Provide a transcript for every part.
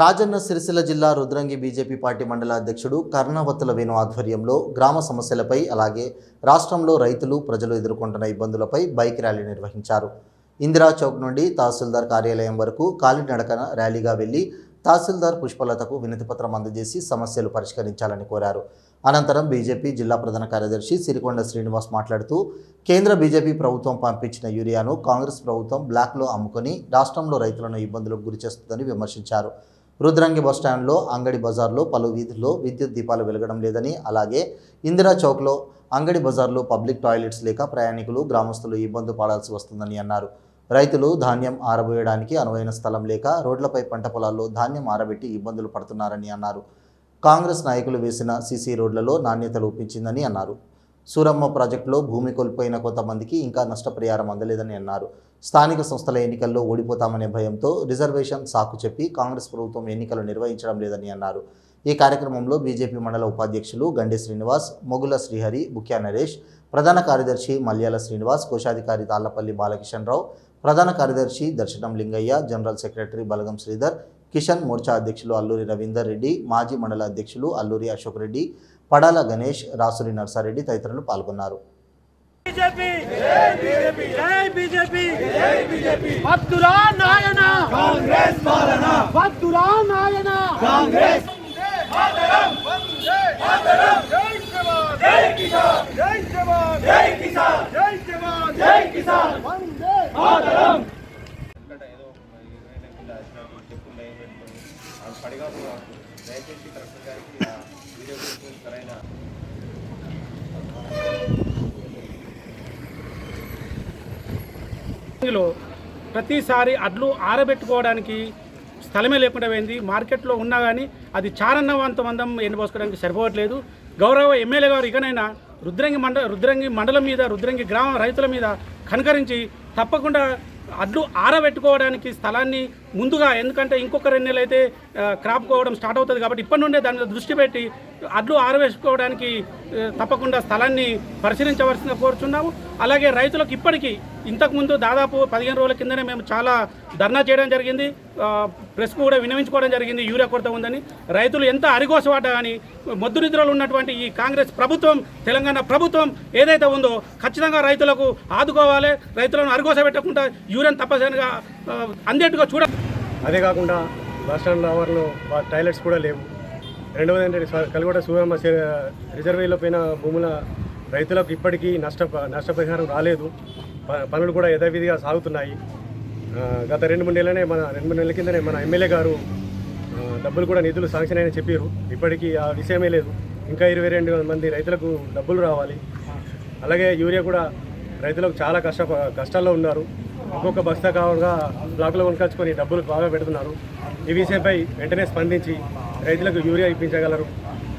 రాజన్న సిరిసిల్ల జిల్లా Rudrangi BJP party మండల అధ్యక్షుడు కర్ణవత్తుల వేణు ఆధ్వర్యంలో గ్రామ సమస్యలపై అలాగే రాష్ట్రంలో రైతులు ప్రజలు ఎదుర్కొంటున్న ఇబ్బందులపై బైక్ ర్యాలీ నిర్వహించారు. ఇందిరా చౌక్ నుండి తహసీల్దార్ కార్యాలయం వరకు కాలినడకన ర్యాలీగా వెళ్ళి తహసీల్దార్ పుష్పలతకు వినతిపత్రం అందజేసి సమస్యలు పరిష్కరించాలని కోరారు. అనంతరం బీజేపీ జిల్లా ప్రధాన కార్యదర్శి సిరికొండ శ్రీనివాస్ మాట్లాడుతూ కేంద్ర బీజేపీ ప్రభుత్వం పంపించిన యూరియాను కాంగ్రెస్ ప్రభుత్వం బ్లాక్లో అమ్ముకొని రాష్ట్రంలో రైతులను ఇబ్బందులకు గురిచేస్తుందని విమర్శించారు. రుద్రంగి బస్టాండ్లో అంగడి బజార్లో పలు వీధుల్లో విద్యుత్ దీపాలు వెలగడం లేదని అలాగే ఇందిరా చౌక్లో అంగడి బజార్లో పబ్లిక్ టాయిలెట్స్ లేక ప్రయాణికులు గ్రామస్తులు ఇబ్బంది పడాల్సి వస్తుందని అన్నారు. రైతులు ధాన్యం ఆరబోయడానికి అనువైన స్థలం లేక రోడ్లపై పంట పొలాల్లో ధాన్యం ఆరబెట్టి ఇబ్బందులు పడుతున్నారని అన్నారు. కాంగ్రెస్ నాయకులు వేసిన సీసీ రోడ్లలో నాణ్యత లోపించిందని అన్నారు. సూరమ్మ ప్రాజెక్టులో భూమి కోల్పోయిన కొంతమందికి ఇంకా నష్టపరిహారం అందలేదని అన్నారు. స్థానిక సంస్థల ఎన్నికల్లో ఓడిపోతామనే భయంతో రిజర్వేషన్ సాకు చెప్పి కాంగ్రెస్ ప్రభుత్వం ఎన్నికలు నిర్వహించడం లేదని అన్నారు. ఈ కార్యక్రమంలో బీజేపీ మండల ఉపాధ్యక్షులు గండి శ్రీనివాస్ మొగుల శ్రీహరి బుక్యా నరేష్ ప్రధాన కార్యదర్శి మల్యాల శ్రీనివాస్ కోశాధికారి తాళ్ళపల్లి బాలకిషన్ రావు ప్రధాన కార్యదర్శి దర్శనం లింగయ్య జనరల్ సెక్రటరీ బలగం శ్రీధర్ కిషన్ మోర్చా అధ్యక్షులు అల్లూరి రవీందర్ రెడ్డి మాజీ మండల అధ్యక్షులు అల్లూరి అశోక్ రెడ్డి పడాల గణేష్ రాసురి నర్సారెడ్డి తదితరులు పాల్గొన్నారు. బీజేపీ జై బీజేపీ జై బీజేపీ. వద్దురా నాయన. కాంగ్రెస్ దయచేసి కలెక్టర్ గారికి వీడియో గురించి సరైన ప్రతిసారి అడ్లు ఆరబెట్టుకోవడానికి స్థలమే లేకుండా పోయింది. మార్కెట్లో ఉన్నా కానీ అది చారన్నవంత మందం ఎండబోసుకోవడానికి సరిపోవట్లేదు. గౌరవ ఎమ్మెల్యే గారు ఇకనైనా రుద్రంగి మండ రుద్రంగి మండలం మీద రుద్రంగి గ్రామ రైతుల మీద కనకరించి తప్పకుండా అడ్లు ఆరబెట్టుకోవడానికి స్థలాన్ని ముందుగా ఎందుకంటే ఇంకొక రెండు నెలలు అయితే క్రాప్ కోవడం స్టార్ట్ అవుతుంది కాబట్టి ఇప్పటి నుండే దాని మీద దృష్టి పెట్టి అడ్లు ఆరవేసుకోవడానికి తప్పకుండా స్థలాన్ని పరిశీలించవలసిందిగా కోరుచున్నాము. అలాగే రైతులకు ఇప్పటికీ ఇంతకుముందు దాదాపు పదిహేను రోజుల కిందనే మేము చాలా ధర్నా చేయడం జరిగింది. ప్రెస్కు కూడా వినవించుకోవడం జరిగింది. యూరియా కొరత ఉందని. రైతులు ఎంత అరిగోసవాట కానీ మొద్దు నిద్రలో ఉన్నటువంటి ఈ కాంగ్రెస్ ప్రభుత్వం తెలంగాణ ప్రభుత్వం ఏదైతే ఉందో ఖచ్చితంగా రైతులకు ఆదుకోవాలి. రైతులను అరిగోస పెట్టకుండా యూరియాను తప్పనిసరిగా అందేట్టుగా చూడ అదే కాకుండా బస్ స్టాండ్ ఆవరణలో టాయిలెట్స్ కూడా లేవు. రెండవది ఏంటంటే స- సూరమ్మ రిజర్వేలో పోయిన భూముల రైతులకు ఇప్పటికీ నష్ట నష్టపరిహారం రాలేదు. పనులు కూడా యథావిధిగా సాగుతున్నాయి. గత రెండు మూడు నెలలనే మన రెండు మూడు నెలల కిందనే మన ఎమ్మెల్యే గారు డబ్బులు కూడా నిధులు శాంక్షన్ అయిన చెప్పారు. ఇప్పటికీ ఆ విషయమే లేదు. ఇంకా ఇరవై రెండు మంది రైతులకు డబ్బులు రావాలి. అలాగే యూరియా కూడా రైతులకు చాలా కష్ట కష్టాల్లో ఉన్నారు. ఒక్కొక్క బస్తా కావగా బ్లాక్లో కొనుకొచ్చుకొని డబ్బులు బాగా పెడుతున్నారు. ఈ విషయంపై వెంటనే స్పందించి రైతులకు యూరియా ఇప్పించగలరు.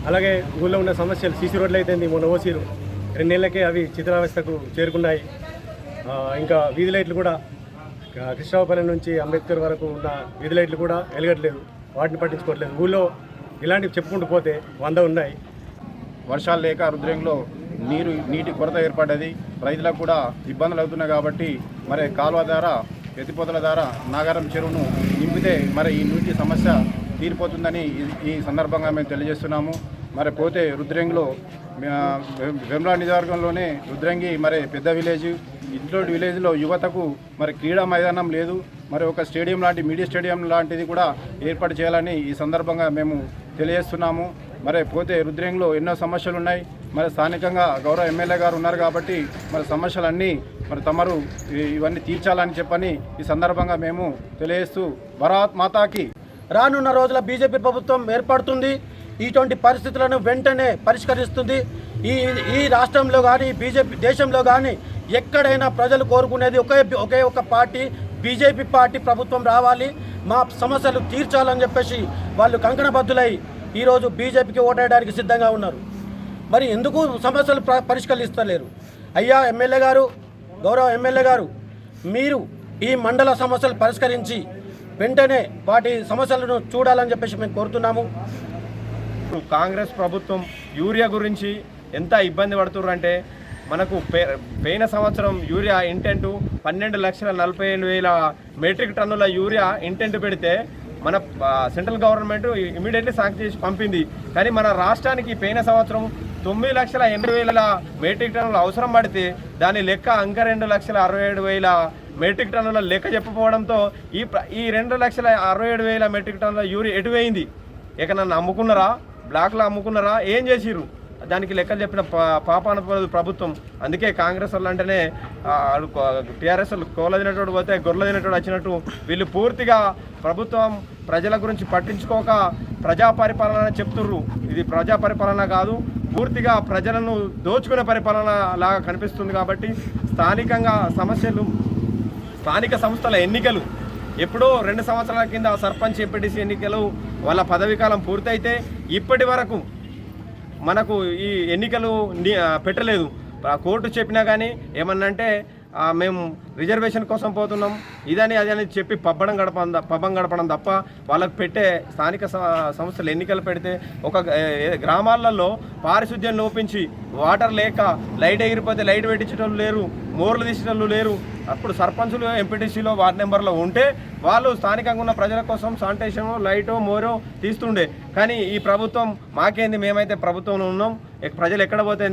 అలాగే ఊళ్ళో ఉన్న సమస్యలు సీసీ రోడ్లు అయితే మొన్న ఓసీరు. రెండేళ్ళకే అవి చిత్రావస్థకు చేరుకున్నాయి. ఇంకా వీధి లైట్లు కూడా కృష్ణాపల్లి నుంచి అంబేద్కర్ వరకు ఉన్న వీధి లైట్లు కూడా వెలగట్లేదు. వాటిని పట్టించుకోవట్లేదు. ఊళ్ళో ఇలాంటివి చెప్పుకుంటూ పోతే వంద ఉన్నాయి. వర్షాలు లేక రుద్రంలో నీరు నీటి కొరత ఏర్పడ్డది. రైతులకు కూడా ఇబ్బందులు అవుతున్నాయి కాబట్టి మరి కాలువ ద్వారా ఎత్తిపోతల ద్వారా నాగారం చెరువును నింపితే మరి ఈ నీటి సమస్య తీరిపోతుందని ఈ- సందర్భంగా మేము తెలియజేస్తున్నాము. మరి పోతే రుద్రంగిలో ఆ, వెమ్లా నియోజకవర్గంలోనే రుద్రంగి మరి పెద్ద విలేజ్ ఇంట్లో విలేజ్లో యువతకు మరి క్రీడా మైదానం లేదు. మరి ఒక స్టేడియం లాంటి మీడియా స్టేడియం లాంటిది కూడా ఏర్పాటు చేయాలని ఈ సందర్భంగా మేము తెలియజేస్తున్నాము. మరి పోతే రుద్రంగిలో ఎన్నో సమస్యలు ఉన్నాయి మరి స్థానికంగా గౌరవ ఎమ్మెల్యే గారు ఉన్నారు కాబట్టి మరి సమస్యలన్నీ మరి తమరు ఇవన్నీ తీర్చాలని చెప్పని ఈ సందర్భంగా మేము తెలియజేస్తూ భరత్ మాతాకి రానున్న రోజుల బీజేపీ ప్రభుత్వం ఏర్పడుతుంది. ఇటువంటి పరిస్థితులను వెంటనే పరిష్కరిస్తుంది. ఈ ఈ రాష్ట్రంలో కానీ బీజేపీ దేశంలో కానీ ఎక్కడైనా ప్రజలు కోరుకునేది ఒకే ఒకే ఒక పార్టీ బీజేపీ పార్టీ ప్రభుత్వం రావాలి. మా సమస్యలు తీర్చాలని చెప్పేసి వాళ్ళు కంకణబద్దులై ఈరోజు బీజేపీకి ఓటేయడానికి సిద్ధంగా ఉన్నారు. మరి ఎందుకు సమస్యలు పరిష్కరిస్తలేరు? అయ్యా ఎమ్మెల్యే గారు గౌరవ ఎమ్మెల్యే గారు మీరు ఈ మండల సమస్యలు పరిష్కరించి వెంటనే వాటి సమస్యలను చూడాలని చెప్పేసి మేము కోరుతున్నాము. కాంగ్రెస్ ప్రభుత్వం యూరియా గురించి ఎంత ఇబ్బంది పడుతుర్రు అంటే మనకు పోయిన సంవత్సరం యూరియా ఇంటెంట్ పన్నెండు లక్షల నలభై ఏడు వేల మెట్రిక్ టన్నుల యూరియా ఇంటెంట్ పెడితే మన సెంట్రల్ గవర్నమెంట్ ఇమీడియట్లీ శాంక్షన్ చేసి పంపింది. కానీ మన రాష్ట్రానికి పోయిన సంవత్సరం తొమ్మిది లక్షల ఎనభై వేల మెట్రిక్ టన్నులు అవసరం పడితే దాని లెక్క అంక రెండు లక్షల అరవై ఏడు వేల మెట్రిక్ టన్నుల లెక్క చెప్పపోవడంతో ఈ ఈ రెండు లక్షల అరవై ఏడు వేల మెట్రిక్ టన్నుల యూరియా ఎటు ఇక నన్ను అమ్ముకున్నారా? బ్లాక్లో అమ్ముకున్నారా? ఏం చేసిర్రు? దానికి లెక్కలు చెప్పిన పాపాన ప్రభుత్వం. అందుకే కాంగ్రెస్ వాళ్ళు అంటేనే టీఆర్ఎస్ వాళ్ళు కోల పోతే గొర్రెల తినటోడు వచ్చినట్టు వీళ్ళు పూర్తిగా ప్రభుత్వం ప్రజల గురించి పట్టించుకోక ప్రజా పరిపాలన చెప్తుర్రు. ఇది ప్రజా పరిపాలన కాదు పూర్తిగా ప్రజలను దోచుకునే పరిపాలన లాగా కనిపిస్తుంది కాబట్టి స్థానికంగా సమస్యలు స్థానిక సంస్థల ఎన్నికలు. ఎప్పుడో రెండు సంవత్సరాల కింద సర్పంచ్ ఎంపీటీసీ ఎన్నికలు వాళ్ళ పదవీకాలం పూర్తయితే ఇప్పటి వరకు మనకు ఈ ఎన్నికలు పెట్టలేదు. కోర్టు చెప్పినా కానీ ఏమన్నంటే అంటే మేము రిజర్వేషన్ కోసం పోతున్నాం. ఇదని అది అని చెప్పి పబ్బడం గడపడం పబ్బం గడపడం తప్ప వాళ్ళకు పెట్టే స్థానిక సంస్థలు ఎన్నికలు పెడితే ఒక గ్రామాలలో పారిశుద్ధ్యం లోపించి వాటర్ లేక లైట్ ఎగిరిపోతే లైట్ పెట్టించడం లేరు మోర్లు తీసేటోళ్ళు లేరు. అప్పుడు సర్పంచులు ఎంపీటీసీలో వార్డు నెంబర్లో ఉంటే వాళ్ళు స్థానికంగా ఉన్న ప్రజల కోసం శానిటేషన్ లైటో మోరో తీస్తుండే. కానీ ఈ ప్రభుత్వం మాకేంది? మేమైతే ప్రభుత్వంలో ఉన్నాం. ప్రజలు ఎక్కడ పోతే